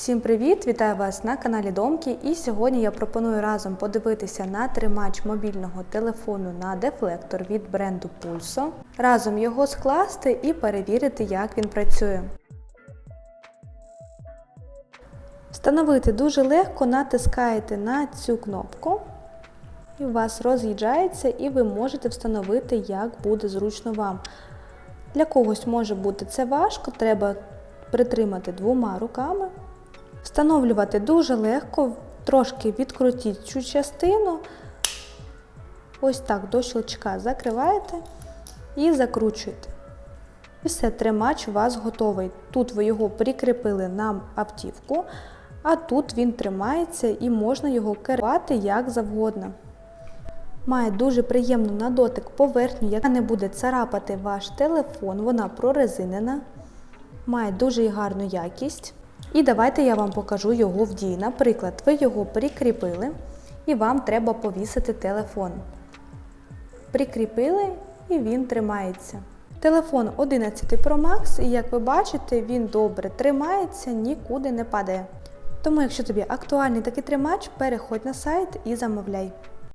Всім привіт! Вітаю вас на каналі Домки. І сьогодні я пропоную разом подивитися на тримач мобільного телефону на дефлектор від бренду Pulso, разом його скласти і перевірити, як він працює. Встановити дуже легко, натискаєте на цю кнопку, і у вас роз'їжджається, і ви можете встановити, як буде зручно вам. Для когось може бути це важко, треба притримати двома руками. Встановлювати дуже легко, трошки відкрутіть цю частину. Ось так до щелчка закриваєте і закручуєте. І все, тримач у вас готовий. Тут ви його прикріпили на автівку, а тут він тримається і можна його керувати як завгодно. Має дуже приємну на дотик поверхню, яка не буде царапати ваш телефон, вона прорезинена, має дуже гарну якість. І давайте я вам покажу його в дії. Наприклад, ви його прикріпили і вам треба повісити телефон. Прикріпили і він тримається. Телефон 11 Pro Max, і як ви бачите, він добре тримається, нікуди не падає. Тому, якщо тобі актуальний такий тримач, переходь на сайт і замовляй.